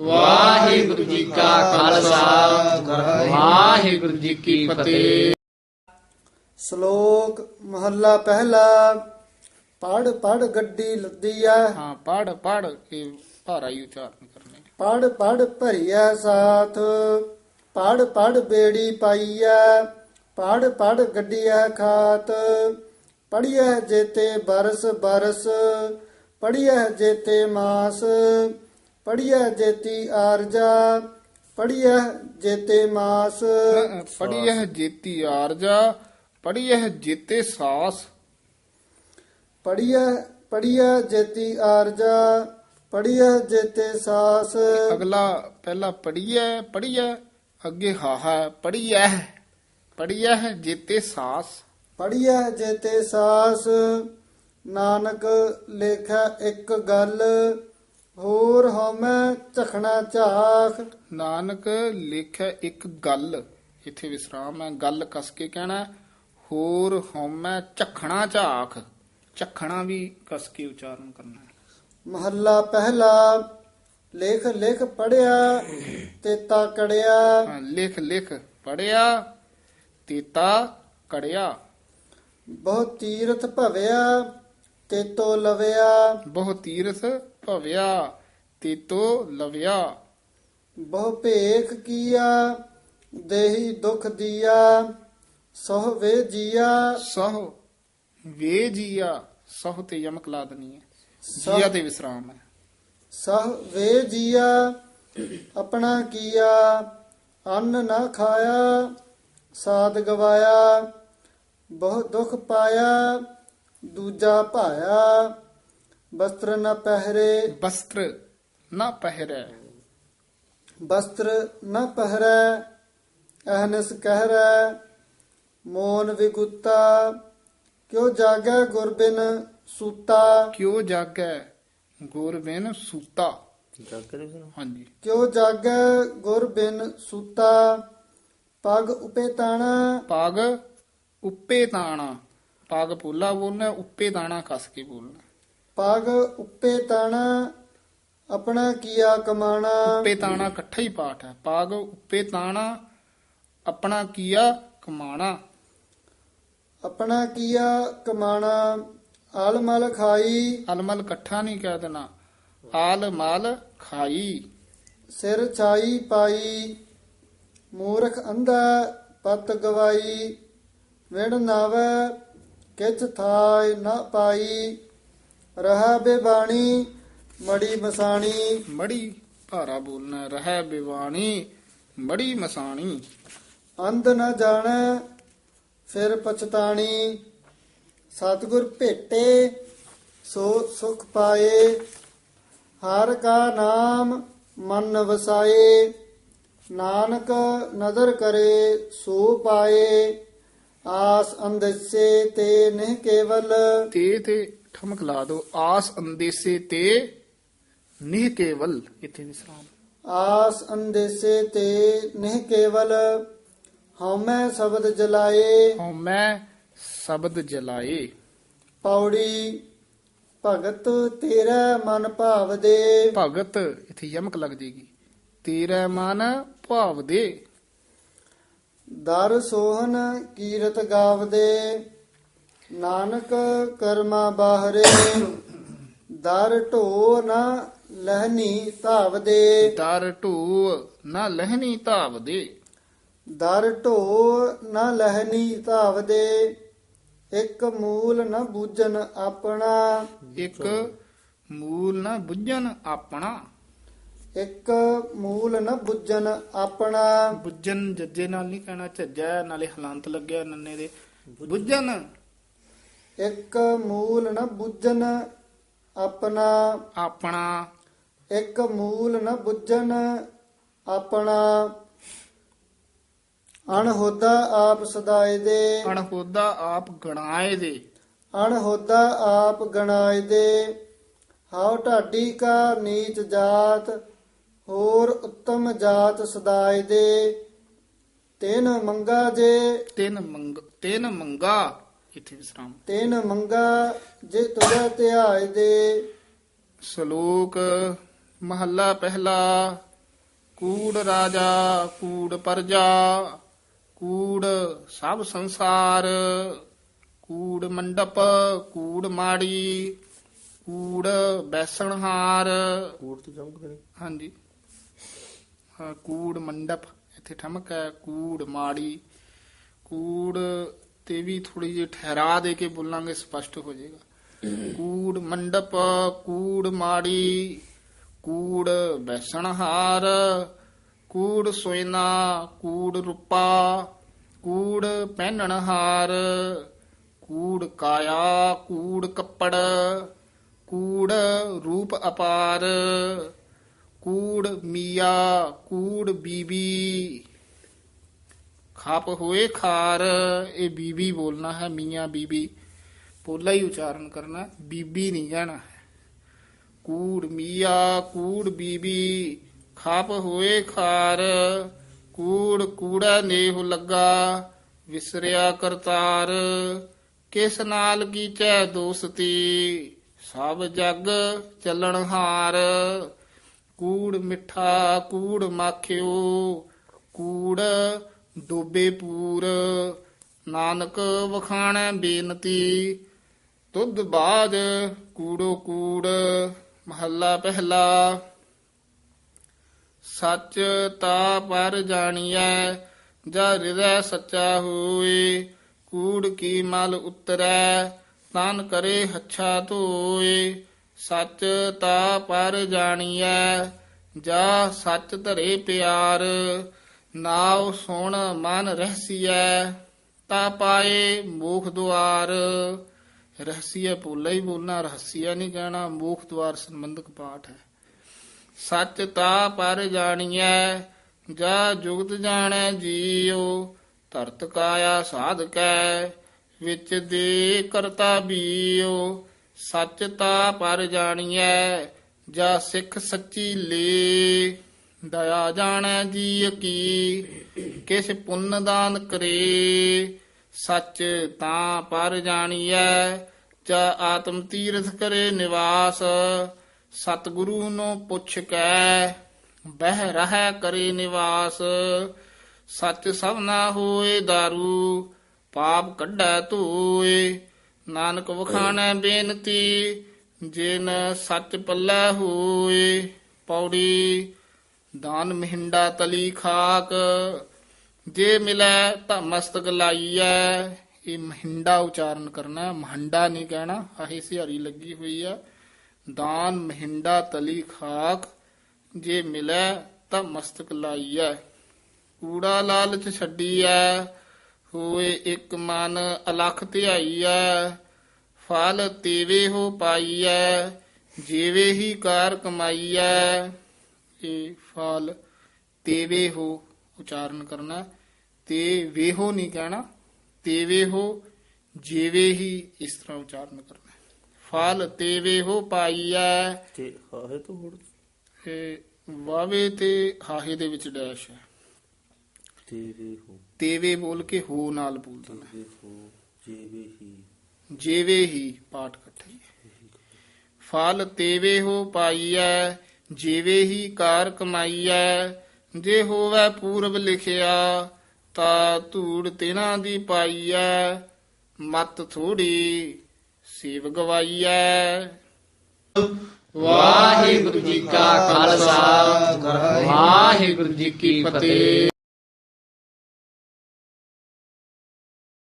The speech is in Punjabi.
ਵਾਹਿਗੁਰੂ ਜੀ ਕਾ ਖਾਲਸਾ। ਵਾਹਿਗੁਰੂ ਜੀ ਕੀ ਫਤਿਹ। ਸ਼ਲੋਕ ਮਹੱਲਾ ਪਹਿਲਾ। ਪੜ ਪੜ ਗੱਡੀ ਲੱਦੀ ਐ। ਹਾਂ ਪੜ ਪੜ ਕੇ ਭਾਰਾ ਹੀ ਉਚਾਰਨ ਕਰਨੇ। ਪੜ ਪੜ ਭਰੀਐ ਸਾਥ। ਪੜ ਪੜ ਬੇੜੀ ਪਾਈਐ। ਪੜ ਪੜ ਗੱਡੀਐ ਖਾਤ। ਪੜੀਐ ਜੇਤੇ ਬਰਸ ਬਰਸ। ਪੜੀਐ ਜੇਤੇ ਮਾਸ। ਪੜੀਐ ਜੇਤੀ ਆਰਜਾ ਪੜੀਐ ਜੇਤੇ ਮਾਸ। ਪੜੀ ਇਹ ਜੇਤੀ ਆਰਜਾ ਪੜੀ ਇਹ ਜੇਤੇ ਸਾਸ। ਪੜੀਐ ਪੜੀਐ ਜੇਤੀ ਆਰਜਾ ਪੜੀਐ ਜੇਤੇ ਸਾਸ। ਅਗਲਾ ਪਹਿਲਾ ਪੜੀਐ ਪੜੀਐ ਅੱਗੇ ਹਾਹਾ ਪੜੀਐ ਪੜੀਐ ਜੇਤੇ ਸਾਸ। ਪੜੀਐ ਜੇਤੇ ਸਾਸ ਨਾਨਕ ਲੇਖਾ ਇੱਕ ਗੱਲ ਹੋਰ ਹਉਮੈ ਝਖਣਾ ਝਾਖ। ਨਾਨਕ ਲਿਖੈ ਇੱਕ ਗੱਲ। ਇੱਥੇ ਵਿਸਰਾਮ ਹੈ ਗੱਲ ਕਸ ਕੇ ਕਹਿਣਾ। ਹੋਰ ਹਉਮੈ ਝਖਣਾ ਝਾਖ। ਝਖਣਾ ਵੀ ਕਸ ਕੇ ਉਚਾਰਨ ਕਰਨਾ। ਮਹੱਲਾ ਪਹਿਲਾ ਲੇਖ ਲੇਖ ਪੜਿਆ ਤੇਤਾ ਕੜਿਆ। ਲਿਖ ਲਿਖ ਪੜਿਆ ਤੀਤਾ ਕੜਿਆ। ਬਹੁ ਤੀਰਥ ਭਵਿਆ ਤੇਤੋ ਲਵਿਆ। ਬਹੁ ਤੀਰਥ ਭਵਿਆ ਤੀਤੋ ਲਵਿਆ। ਬਹੁ ਭੇਖ ਕੀਆ ਦੇਹੀ ਦੁਖ ਦੀਆ ਸੋਹ ਵੇ ਜੀਆ। ਸਹ ਵੇ ਜੀਆ ਸਹ ਤੇ ਯਮਕ ਲਾ ਦਨੀ ਹੈ। ਜੀਆ ਤੇ ਵਿਸਰਾਮ ਹੈ। ਸਹ ਵੇ ਜੀਆ ਆਪਣਾ ਕੀਆ ਅੰਨ ਨਾ ਖਾਇਆ ਸਾਧ ਗਵਾਇਆ ਬਹੁ ਦੁਖ ਪਾਇਆ ਦੂਜਾ ਭਾਇਆ। ਬਸਤਰ ਨ ਪਹਿਰੇ ਬਸਤਰ ਨਾ ਪਹਿਰੈ ਬਸਤਰ ਨ ਪਹਿਰੈ ਅਹਨਸ ਕਹਿਰੈ ਮੋਨ ਵਿਗੁੱਤਾ ਕਿਉ ਜਾਗੈ ਗੁਰਬਿਨ ਸੂਤਾ ਕਿਉ ਜਾਗੈ ਗੁਰ ਬਿਨ ਸੂਤਾ ਹਾਂਜੀ ਕਿਉ ਜਾਗੈ ਗੁਰ ਬਿਨ ਸੂਤਾ ਪਗ ਉਪੇ ਤਾਣਾ ਪਗ ਉੱਪੇ ਤਾਣਾ ਪਗ ਪੋਲਾ ਬੋਲਣਾ ਉੱਪੇ ਤਾਣਾ ਕਸ ਕੇ ਬੋਲਣਾ ਪਗ ਉਪੇ ਤਾਣਾ ਆਪਣਾ ਕੀਆ ਕਮਾਣਾ। ਉੱਪੇ ਤਾਣਾ ਇਕੱਠਾ ਹੀ ਪਾਠ ਹੈ। ਪਗ ਉੱਪੇ ਤਾਣਾ ਆਪਣਾ ਕੀਆ ਕਮਾਣਾ। ਆਪਣਾ ਕੀਆ ਕਮਾਣਾ ਆਲ ਮਲ ਖਾਈ। ਅਲਮਲ ਇਕੱਠਾ ਨਹੀਂ ਕਹਿ ਦੇਣਾ। ਆਲ ਮਲ ਖਾਈ। ਸਿਰ ਛਾਈ ਪਾਈ। ਮੂਰਖ ਅੰਧਾ ਪਤ ਗਵਾਈ। ਵਿਣ ਨਾਵੈ ਕਿਛ ਥਾਇ ਨਾ ਪਾਈ। ਰਹਾ ਬੇਬਾਣੀ ਮੜੀ ਮਸਾਣੀ। ਮੜੀ ਭਾਰਾ ਬੋਲਣਾ ਰਹਿ ਬਿਵਾਣੀ ਮੜੀ ਮਸਾਣੀ। ਅੰਧ ਨ ਜਾਣੈ ਫਿਰ ਪਛਤਾਣੀ। ਸਤਿਗੁਰ ਭੇਟੇ ਸੋ ਸੁਖ ਪਾਏ। ਹਰ ਕਾ ਨਾਮ ਮਨ ਵਸਾਏ। ਨਾਨਕ ਨਦਰ ਕਰੇ ਸੋ ਪਾਏ। ਆਸ ਅੰਦਸੇ ਤੇ ਨਹੀਂ ਕੇਵਲ। ਤੇ ਤੇ ਠਮਕ ਲਾ ਦੋ। ਆਸ ਅੰਦੇਸੇ ਤੇ ਨਿਹ ਕੇਵਲ। ਇੱਥੇ ਵਿਸਰਾਮ। ਆਸ ਅੰਦੇਸੇ ਤੇ ਨਹੀਂ ਕੇਵਲ। ਹਉਮੈ ਸ਼ਬਦ ਜਲਾਏ। ਹਉ ਮੈਂ ਸ਼ਬਦ ਜਲਾਏ। ਪੌੜੀ ਭਗਤ ਤੇਰਾ ਮਨ ਭਾਵ ਦੇ। ਭਗਤ ਇੱਥੇ ਯਮਕ ਲੱਗ ਜੇਗੀ। ਤੇਰਾ ਮਨ ਭਾਵ ਦੇ। ਦਰ ਸੋਹਨ ਕੀਰਤ ਗਾਵਦੇ ਨਾਨਕ ਕਰਮਾ ਬਾਹਰੇ ਦਰ ਢੋ ਨਾ ਲਹਨੀ ਧਾਵਦੇ। ਦਰ ਢੂ ਨਾ ਲਹਿਣੀ ਧਾਵ ਦੇ ਦਰ ਢੋ ਨਾ ਲਹਨੀ ਧਾਵਦੇ ਇੱਕ ਮੂਲ ਨ ਬੂਝਨ ਆਪਣਾ। ਇੱਕ ਮੂਲ ਨਾ ਬੁੱਝਣ ਆਪਣਾ। ਇੱਕ ਮੂਲ ਨ ਬੁੱਝਨ ਆਪਣਾ। ਬੁੱਝਣ ਜੱਜੇ ਨਾਲ ਨਹੀਂ ਕਹਿਣਾ ਝੱਜਾ ਨਾਲੇ ਹਲੰਤ ਲੱਗਿਆ ਨੰਨੇ ਦੇ। ਬੁੱਝਣ ਇੱਕ ਮੂਲ ਨ ਬੁੱਝਨ ਆਪਣਾ। ਆਪਣਾ। ਇੱਕ ਮੂਲ ਨ ਬੁੱਝਨ ਆਪਣਾ। ਅਣਹੋਦਾ ਆਪ ਸਦਾਏ ਦੇ। ਅਣਹੋਦਾ ਆਪ ਗਣਾਏ ਦੇ। ਅਣਹੋਦਾ ਆਪ ਗਣਾਏ ਦੇ। ਹਾਉ ਢਾਡੀ ਕਾ ਨੀਚ ਜਾਤ। ਹੋਰ ਉੱਤਮ ਜਾਤ ਸਦਾਏ ਦੇ ਤੈਨ ਮੰਗਾ ਜੇ। ਤਿੰਨ ਮੰਗ ਤਿੰਨ ਮੰਗਾ ਇੱਥੇ ਵਿਸਰਾਮ। ਤੈਨ ਮੰਗਾ ਜੇ ਤੁਝੇ ਧਿਆਏ ਦੇ। ਸ਼ਲੋਕ ਮਹੱਲਾ ਪਹਿਲਾ ਕੂੜ ਰਾਜਾ ਕੂੜ ਪਰਜਾ ਕੂੜ ਸਭ ਸੰਸਾਰ ਕੂੜ ਮੰਡਪ ਕੂੜ ਮਾੜੀ ਕੂੜ ਬੈਸਣਹਾਰ। ਕੋਟ ਤੇ ਜੰਮ ਕਰੇ ਹਾਂਜੀ। ਕੂੜ ਮੰਡਪ, ਇੱਥੇ ਠਮਕ ਹੈ, ਕੂੜ ਮਾੜੀ, ਕੂੜ ਤੇ ਵੀ ਥੋੜੀ ਜਿਹੀ ਠਹਿਰਾ ਦੇ ਕੇ ਬੋਲਾਂਗੇ, ਸਪਸ਼ਟ ਹੋ ਜਾਏਗਾ। ਕੂੜ ਮੰਡਪ, ਕੂੜ ਮਾੜੀ, ਕੂੜ ਬੈਸਣਹਾਰ, ਕੂੜ ਸੋਇਨਾ, ਕੂੜ ਰੂਪਾ, ਕੂੜ ਪਹਿਨਣਹਾਰ, ਕੂੜ ਕਾਇਆ, ਕੂੜ ਕੱਪੜ, ਕੂੜ ਰੂਪ ਅਪਾਰ ਕੂੜ ਮੀਆ, ਕੂੜ ਬੀਬੀ। ਖਾਪ ਹੋਏ ਖਾਰ, ਇਹ ਬੀਬੀ ਬੋਲਣਾ ਹੈ, ਮੀਆਂ ਬੀਬੀ। ਪੋਲਾ ਹੀ ਉਚਾਰਨ ਕਰਨਾ ਬੀਬੀ ਨਹੀਂ ਕਹਿਣਾ ਹੈ। ਕੂੜ ਮੀਆ, ਕੂੜ ਬੀਬੀ, ਖਾਪ ਹੋਏ ਖਾਰ, ਕੂੜ ਕੂੜਾ ਨੇਹ ਲੱਗਾ, ਵਿਸਰਿਆ ਕਰਤਾਰ। ਕਿਸ ਨਾਲ ਕੀਚੈ ਦੋਸਤੀ, ਸਭ ਜਗ ਚੱਲਣ ਹਾਰ। ਕੂੜ ਮਿੱਠਾ ਕੂੜ ਮਾਖਿਓ, ਕੂੜ ਡੋਬੇ ਪੂਰ। ਨਾਨਕ ਵਖਾਣੈ ਬੇਨਤੀ, ਤੁਧ ਬਾਜ ਕੂੜੋ ਕੂੜ, ਮਹੱਲਾ ਪਹਿਲਾ। ਸੱਚ ਤਾ ਪਰ ਜਾਣੀਐ ਜਾ ਹਿਰਦੈ ਸੱਚਾ ਹੋਏ। ਕੂੜ ਕੀ ਮਲ ਉਤਰੈ, ਤਨ ਕਰੇ ਹੱਛਾ ਧੋਏ। ਸੱਚ ਤਾ ਪਰ ਜਾਣੀਐ, ਜਾ ਸੱਚ ਧਰੇ ਪਿਆਰ। ਨਾਉ ਸੁਣ ਮਨ ਰਹਿਸੀਐ, ਤਾ ਪਾਏ ਮੋਖ ਦੁਆਰ। ਰਹਸੀਆ ਬੋਲਾ ਹੀ ਬੋਲਣਾ ਰਹਸੀਆ ਨਹੀਂ ਕਹਿਣਾ, ਮੋਖ ਦੁਆਰ ਸੰਬੰਧਕ ਪਾਠ ਹੈ। ਸੱਚ ਤਾ ਪਰ ਜਾਣੀਐ, ਜਾ ਜੁਗਤ ਜਾਣੈ ਜੀਉ, ਧਰਤ ਕਾਇਆ ਸਾਧਕੈ, ਵਿੱਚ ਦੇ ਕਰਤਾ ਬੀਉ। ਸੱਚ ਤਾ ਪਰ ਜਾਣੀਐ, ਜਾ ਸਿੱਖ ਸੱਚੀ ਲੇ। ਦਇਆ ਜਾਣੈ ਜੀ ਕੀ, ਕਿਸ ਪੁੰਨ ਦਾਨ ਕਰੇ। ਸੱਚ ਤਾਂ ਪਰ ਜਾਣੀਐ, ਜਾ ਆਤਮ ਤੀਰਥ ਕਰੇ ਨਿਵਾਸ। ਸਤਿਗੁਰੂ ਨੂੰ ਪੁੱਛ ਕੈ, ਬਹਿ ਰਹਿ ਕਰੇ ਨਿਵਾਸ। ਸੱਚ ਸਭ ਨਾ ਹੋਏ दारू ਪਾਪ ਕੱਢੈ ਧੋਏ। ਨਾਨਕ ਵਖਾਣੈ ਬੇਨਤੀ ਜਿਨ ਸੱਚ ਪੱਲੇ ਹੋਏ ਪੌੜੀ ਦਾਨ ਮਹਿੰਡਾ ਤਲੀ ਖਾਕ ਜੇ ਮਿਲੈ ਤਾਂ ਮਸਤਕ ਲਾਈਐ। ਇਹ ਮਹਿੰਡਾ ਉਚਾਰਨ ਕਰਨਾ ਹੈ, ਮਹੰਡਾ ਨਹੀਂ ਕਹਿਣਾ ਆਹੀ ਸਿਹਾਰੀ ਲੱਗੀ ਹੋਈ ਆ। ਦਾਨ ਮਹਿੰਡਾ ਤਲੀ ਖਾਕ ਜੇ ਮਿਲੈ ਤਾਂ ਮਸਤਕ ਲਾਈਐ। ਕੂੜਾ ਲਾਲਚ ਛੱਡੀਐ ਹੋਏ ਇੱਕ ਮਨ ਅਲਖ ਧਿਆਈਐ ਫਲ ਤੇਵੇ ਹੋ ਪਾਈਐ ਜੀਵੇ ਹੀ ਕਾਰ ਕਮਾਈਐ। ਇਹ ਫਲ ਤੇਵੇ ਹੋ ਉਚਾਰਨ ਕਰਨਾ ਤੇ ਵੇਹੋ ਨਹੀਂ ਕਹਿਣਾ ਤੇਵੇ ਹੋ ਜੀਵੇ ਹੀ ਇਸ ਤਰ੍ਹਾਂ ਉਚਾਰਨ ਕਰਨਾ। ਫਲ ਤੇਵੇ ਹੋ ਪਾਈਐ। ਤੇ ਹਾਏ ਤੋਂ ਹੋਰ ਇਹ ਵਾਵੇ ਤੇ ਹਾਹੇ ਦੇ ਵਿੱਚ ਡੈਸ਼ ਹੈ। ਤੇ ਵੀ ਹੋ ਤੇਵੇ ਬੋਲ ਕੇ ਹੋ ਨਾਲ ਬੋਲ ਦੇਣਾ ਤੇ ਹੋ ਜੀਵੇ ਹੀ। ਜੇਵੇ ਹੀ ਪਾਠ ਇਕੱਠੇ। ਫਲ ਤੇਵੇ ਹੋ ਪਾਈਐ ਜੀਵੇ ਹੀ ਕਾਰ ਕਮਾਈਐ। ਜੇ ਹੋਵੇ ਪੂਰਬ ਲਿਖਿਆ ਤਾ ਧੂੜ ਤਿਨਾ ਦੀ ਪਾਈਐ। ਮਤ ਥੋੜੀ ਸੇਵ ਗਵਾਈਐ। ਵਾਹਿਗੁਰੂ ਜੀ ਕਾ ਖਾਲਸਾ ਵਾਹਿਗੁਰੂ ਜੀ ਕੀ ਫਤਿਹ।